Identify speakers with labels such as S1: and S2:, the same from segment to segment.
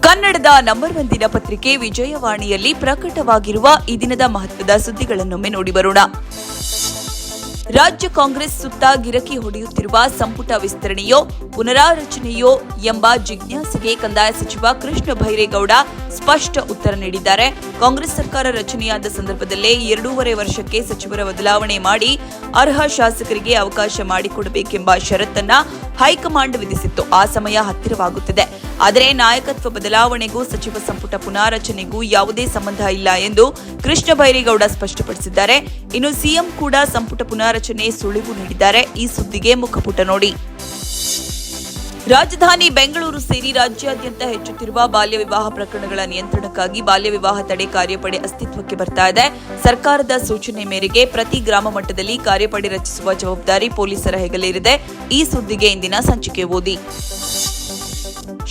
S1: ಕನ್ನಡದ number one ದಿನಪತ್ರಿಕೆ ವಿಜಯವಾಣಿಯಲ್ಲಿ ಪ್ರಕಟವಾಗಿರುವ ಈ ದಿನದ ಮಹತ್ವದ ಸುದ್ದಿಗಳನ್ನೊಮ್ಮೆ ನೋಡಿ ಬರೋಣ. ರಾಜ್ಯ ಕಾಂಗ್ರೆಸ್ ಸುತ್ತ ಗಿರಕಿ ಹೊಡೆಯುತ್ತಿರುವ ಸಂಪುಟ ವಿಸ್ತರಣೆಯೋ, ಪುನರಾರಚನೆಯೋ ಎಂಬ ಜಿಜ್ಞಾಸೆಗೆ ಕಂದಾಯ ಸಚಿವ ಕೃಷ್ಣ ಭೈರೇಗೌಡ ಸ್ಪಷ್ಟ ಉತ್ತರ ನೀಡಿದ್ದಾರೆ. ಕಾಂಗ್ರೆಸ್ ಸರ್ಕಾರ ರಚನೆಯಾದ ಸಂದರ್ಭದಲ್ಲೇ ಎರಡೂವರೆ ವರ್ಷಕ್ಕೆ ಸಚಿವರ ಬದಲಾವಣೆ ಮಾಡಿ ಅರ್ಹ ಶಾಸಕರಿಗೆ ಅವಕಾಶ ಮಾಡಿಕೊಡಬೇಕೆಂಬ ಷರತ್ತನ್ನ ಹೈಕಮಾಂಡ್ ವಿಧಿಸಿತ್ತು. ಆ ಸಮಯ ಹತ್ತಿರವಾಗುತ್ತಿದೆ. ಆದರೆ ನಾಯಕತ್ವ ಬದಲಾವಣೆಗೂ, ಸಚಿವ ಸಂಪುಟ ಪುನಾರಚನೆಗೂ ಯಾವುದೇ ಸಂಬಂಧ ಇಲ್ಲ ಎಂದು ಕೃಷ್ಣ ಬೈರೇಗೌಡ ಸ್ಪಷ್ಟಪಡಿಸಿದ್ದಾರೆ. ಇನ್ನು ಸಿಎಂ ಕೂಡ ಸಂಪುಟ ಪುನಾರಚನೆ ಸುಳಿವು ನೀಡಿದ್ದಾರೆ. ಈ ಸುದ್ದಿಗೆ ಮುಖಪುಟ ನೋಡಿ. ರಾಜಧಾನಿ ಬೆಂಗಳೂರು ಸೇರಿ ರಾಜ್ಯಾದ್ಯಂತ ಹೆಚ್ಚುತ್ತಿರುವ ಬಾಲ್ಯ ವಿವಾಹ ಪ್ರಕರಣಗಳ ನಿಯಂತ್ರಣಕ್ಕಾಗಿ ಬಾಲ್ಯ ವಿವಾಹ ತಡೆ ಕಾರ್ಯಪಡೆ ಅಸ್ತಿತ್ವಕ್ಕೆ ಬರ್ತಾ ಇದೆ. ಸರ್ಕಾರದ ಸೂಚನೆ ಮೇರೆಗೆ ಪ್ರತಿ ಗ್ರಾಮ ಮಟ್ಟದಲ್ಲಿ ಕಾರ್ಯಪಡೆ ರಚಿಸುವ ಜವಾಬ್ದಾರಿ ಪೊಲೀಸರ ಹೆಗಲೇರಿದೆ. ಈ ಸುದ್ದಿಗೆ ಇಂದಿನ ಸಂಚಿಕೆ ಓದಿ.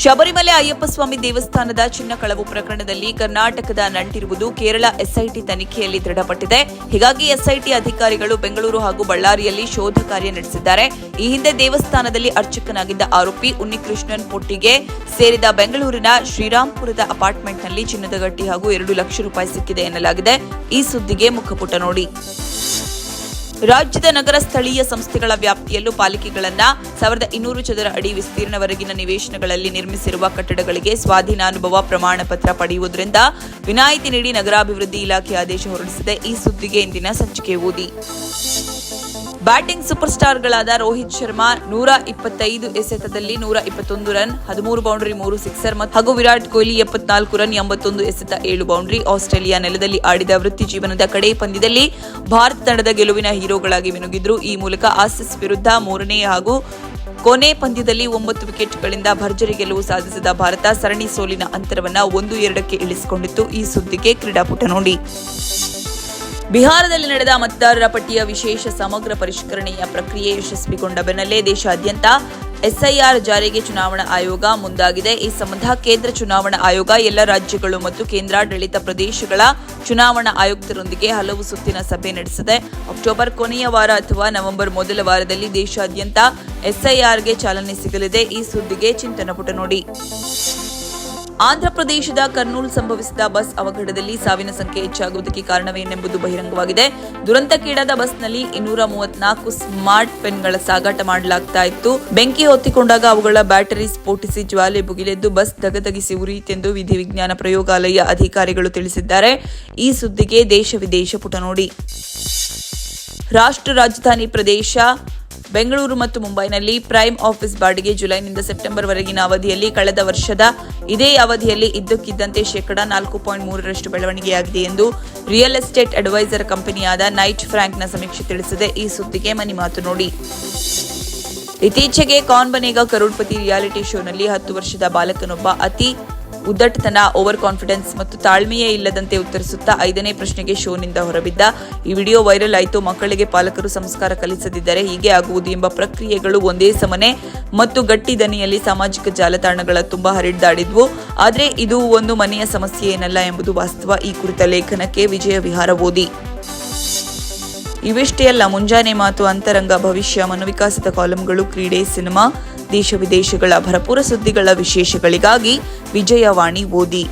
S1: ಶಬರಿಮಲೆ ಅಯ್ಯಪ್ಪ ಸ್ವಾಮಿ ದೇವಸ್ಥಾನದ ಚಿನ್ನ ಕಳವು ಪ್ರಕರಣದಲ್ಲಿ ಕರ್ನಾಟಕದ ನಂಟಿರುವುದು ಕೇರಳ ಎಸ್ಐಟಿ ತನಿಖೆಯಲ್ಲಿ ದೃಢಪಟ್ಟಿದೆ. ಹೀಗಾಗಿ ಎಸ್ಐಟಿ ಅಧಿಕಾರಿಗಳು ಬೆಂಗಳೂರು ಹಾಗೂ ಬಳ್ಳಾರಿಯಲ್ಲಿ ಶೋಧ ಕಾರ್ಯ ನಡೆಸಿದ್ದಾರೆ. ಈ ಹಿಂದೆ ದೇವಸ್ಥಾನದಲ್ಲಿ ಅರ್ಚಕನಾಗಿದ್ದ ಆರೋಪಿ ಉನ್ನಿಕೃಷ್ಣನ್ ಪೊಟ್ಟಿಗೆ ಸೇರಿದ ಬೆಂಗಳೂರಿನ ಶ್ರೀರಾಂಪುರದ ಅಪಾರ್ಟ್ಮೆಂಟ್ನಲ್ಲಿ ಚಿನ್ನದ ಗಟ್ಟಿ ಹಾಗೂ ಎರಡು ಲಕ್ಷ ರೂಪಾಯಿ ಸಿಕ್ಕಿದೆ ಎನ್ನಲಾಗಿದೆ. ಈ ಸುದ್ದಿಗೆ ಮುಖಪುಟ ನೋಡಿ. ರಾಜ್ಯದ ನಗರ ಸ್ಥಳೀಯ ಸಂಸ್ಥೆಗಳ ವ್ಯಾಪ್ತಿಯಲ್ಲೂ ಪಾಲಿಕೆಗಳನ್ನ ಸಾವಿರದ ಇನ್ನೂರು ಚದರ ಅಡಿ ವಿಸ್ತೀರ್ಣವರೆಗಿನ ನಿವೇಶನಗಳಲ್ಲಿ ನಿರ್ಮಿಸಿರುವ ಕಟ್ಟಡಗಳಿಗೆ ಸ್ವಾಧೀನಾನುಭವ ಪ್ರಮಾಣ ಪತ್ರ ಪಡೆಯುವುದರಿಂದ ವಿನಾಯಿತಿ ನೀಡಿ ನಗರಾಭಿವೃದ್ಧಿ ಇಲಾಖೆ ಆದೇಶ ಹೊರಡಿಸಿದೆ. ಈ ಸುದ್ದಿಗೆ ಇಂದಿನ ಸಂಚಿಕೆ ಓದಿ ಬ್ಯಾಟಿಂಗ್ ಸೂಪರ್ ಸ್ಟಾರ್ಗಳಾದ ರೋಹಿತ್ ಶರ್ಮಾ ನೂರ ಇಪ್ಪತ್ತೈದು ಎಸೆತದಲ್ಲಿ ನೂರ ಇಪ್ಪತ್ತೊಂದು ರನ್, ಹದಿಮೂರು ಬೌಂಡರಿ, ಮೂರು ಸಿಕ್ಸರ್ ಮತ್ತು ಹಾಗೂ ವಿರಾಟ್ ಕೊಹ್ಲಿ ಎಪ್ಪತ್ನಾಲ್ಕು ರನ್, ಎಂಬತ್ತೊಂದು ಎಸೆತ, ಏಳು ಬೌಂಡರಿ. ಆಸ್ಟ್ರೇಲಿಯಾ ನೆಲದಲ್ಲಿ ಆಡಿದ ವೃತ್ತಿ ಜೀವನದ ಕಡೆ ಪಂದ್ಯದಲ್ಲಿ ಭಾರತ ತಂಡದ ಗೆಲುವಿನ ಹೀರೋಗಳಾಗಿ ಮಿನುಗಿದ್ರು. ಈ ಮೂಲಕ ಆಸಿಸ್ ವಿರುದ್ಧ ಮೂರನೇ ಹಾಗೂ ಕೊನೆ ಪಂದ್ಯದಲ್ಲಿ ಒಂಬತ್ತು ವಿಕೆಟ್ಗಳಿಂದ ಭರ್ಜರಿ ಗೆಲುವು ಸಾಧಿಸಿದ ಭಾರತ ಸರಣಿ ಸೋಲಿನ ಅಂತರವನ್ನು ಒಂದು ಎರಡಕ್ಕೆ ಇಳಿಸಿಕೊಂಡಿತ್ತು. ಈ ಸುದ್ದಿಗೆ ಕ್ರೀಡಾಪುಟ ನೋಡಿ. ಬಿಹಾರದಲ್ಲಿ ನಡೆದ ಮತದಾರರ ಪಟ್ಟಿಯ ವಿಶೇಷ ಸಮಗ್ರ ಪರಿಷ್ಕರಣೆಯ ಪ್ರಕ್ರಿಯೆ ಯಶಸ್ವಿಗೊಂಡ ಬೆನ್ನಲ್ಲೇ ದೇಶಾದ್ಯಂತ ಎಸ್ಐಆರ್ ಜಾರಿಗೆ ಚುನಾವಣಾ ಆಯೋಗ ಮುಂದಾಗಿದೆ. ಈ ಸಂಬಂಧ ಕೇಂದ್ರ ಚುನಾವಣಾ ಆಯೋಗ, ಎಲ್ಲ ರಾಜ್ಯಗಳು ಮತ್ತು ಕೇಂದ್ರಾಡಳಿತ ಪ್ರದೇಶಗಳ ಚುನಾವಣಾ ಆಯುಕ್ತರೊಂದಿಗೆ ಹಲವು ಸುತ್ತಿನ ಸಭೆ ನಡೆಸಿದೆ. ಅಕ್ಟೋಬರ್ ಕೊನೆಯ ವಾರ ಅಥವಾ ನವೆಂಬರ್ ಮೊದಲ ವಾರದಲ್ಲಿ ದೇಶಾದ್ಯಂತ ಎಸ್ಐಆರ್ಗೆ ಚಾಲನೆ ಸಿಗಲಿದೆ. ಈ ಸುದ್ದಿಗೆ ಚಿಂತನ ಪುಟ ನೋಡಿ. ಆಂಧ್ರಪ್ರದೇಶದ ಕರ್ನೂಲ್ ಸಂಭವಿಸಿದ ಬಸ್ ಅವಘಡದಲ್ಲಿ ಸಾವಿನ ಸಂಖ್ಯೆ ಹೆಚ್ಚಾಗುವುದಕ್ಕೆ ಕಾರಣವೇನೆಂಬುದು ಬಹಿರಂಗವಾಗಿದೆ. ದುರಂತಕ್ಕೀಡಾದ ಬಸ್ನಲ್ಲಿ ಇನ್ನೂರ ಮೂವತ್ನಾಲ್ಕು ಸ್ಮಾರ್ಟ್ ಪೆನ್ಗಳ ಸಾಗಾಟ ಮಾಡಲಾಗ್ತಾ ಇತ್ತು. ಬೆಂಕಿ ಹೊತ್ತಿಕೊಂಡಾಗ ಅವುಗಳ ಬ್ಯಾಟರಿ ಸ್ಫೋಟಿಸಿ ಜ್ವಾಲೆ ಭುಗಿಲೆದ್ದು ಬಸ್ ದಗದಗಿಸಿ ಉರಿಯಿತೆಂದು ವಿಧಿವಿಜ್ಞಾನ ಪ್ರಯೋಗಾಲಯ ಅಧಿಕಾರಿಗಳು ತಿಳಿಸಿದ್ದಾರೆ. ಈ ಸುದ್ದಿಗೆ ದೇಶ ವಿದೇಶ ಪುಟ ನೋಡಿ. ರಾಷ್ಟ್ರ ರಾಜಧಾನಿ ಪ್ರದೇಶ ಬೆಂಗಳೂರು ಮತ್ತು ಮುಂಬೈನಲ್ಲಿ ಪ್ರೈಮ್ ಆಫೀಸ್ ಬಾಡಿಗೆ ಜುಲೈನಿಂದ ಸೆಪ್ಟೆಂಬರ್ ವರೆಗಿನ ಅವಧಿಯಲ್ಲಿ ಕಳೆದ ವರ್ಷದ ಇದೇ ಅವಧಿಯಲ್ಲಿ ಇದ್ದಕ್ಕಿದ್ದಂತೆ ಶೇಕಡಾ ನಾಲ್ಕು ಪಾಯಿಂಟ್ ಮೂರರಷ್ಟು ಬೆಳವಣಿಗೆಯಾಗಿದೆ ಎಂದು ರಿಯಲ್ ಎಸ್ಟೇಟ್ ಅಡ್ವೈಸರ್ ಕಂಪನಿಯಾದ ನೈಟ್ ಫ್ರಾಂಕ್ನ ಸಮೀಕ್ಷೆ ತಿಳಿಸಿದೆ. ಈ ಸುದ್ದಿಗೆ ಮನಿ ಮಾತು ನೋಡಿ. ಇತ್ತೀಚೆಗೆ ಕಾನ್ ಬನೇಗ ಕರೋಡ್ಪತಿ ರಿಯಾಲಿಟಿ ಶೋನಲ್ಲಿ ಹತ್ತು ವರ್ಷದ ಬಾಲಕನೊಬ್ಬ ಅತಿ ಉದ್ದಟತನ ಓವರ್ ಕಾನ್ಫಿಡೆನ್ಸ್ ಮತ್ತು ತಾಳ್ಮೆಯೇ ಇಲ್ಲದಂತೆ ಉತ್ತರಿಸುತ್ತಾ ಐದನೇ ಪ್ರಶ್ನೆಗೆ ಶೋನಿಂದ ಹೊರಬಿದ್ದ. ಈ ವಿಡಿಯೋ ವೈರಲ್ ಆಯಿತು. ಮಕ್ಕಳಿಗೆ ಪಾಲಕರು ಸಂಸ್ಕಾರ ಕಲಿಸದಿದ್ದರೆ ಹೀಗೆ ಆಗುವುದು ಎಂಬ ಪ್ರಕ್ರಿಯೆಗಳು ಒಂದೇ ಸಮನೆ ಮತ್ತು ಗಟ್ಟಿ ದನಿಯಲ್ಲಿ ಸಾಮಾಜಿಕ ಜಾಲತಾಣಗಳ ತುಂಬಾ ಹರಿದಾಡಿದ್ವು ಆದರೆ ಇದು ಒಂದು ಮನೆಯ ಸಮಸ್ಯೆ ಏನಲ್ಲ ಎಂಬುದು ವಾಸ್ತವ. ಈ ಕುರಿತ ಲೇಖನಕ್ಕೆ ವಿಜಯ ವಿಹಾರ ಓದಿ. ಇವಿಷ್ಟೇ ಅಲ್ಲ, ಮುಂಜಾನೆ ಮಾತು, ಅಂತರಂಗ, ಭವಿಷ್ಯ, ಮನೋವಿಕಾಸದ ಕಾಲಂಗಳು, ಕ್ರೀಡೆ, ಸಿನಿಮಾ ದೇಶ ವಿದೇಶಗಳ ಭರಪೂರ ಸುದ್ದಿಗಳ ವಿಶೇಷಗಳಿಗಾಗಿ ವಿಜಯವಾಣಿ ಓದಿ.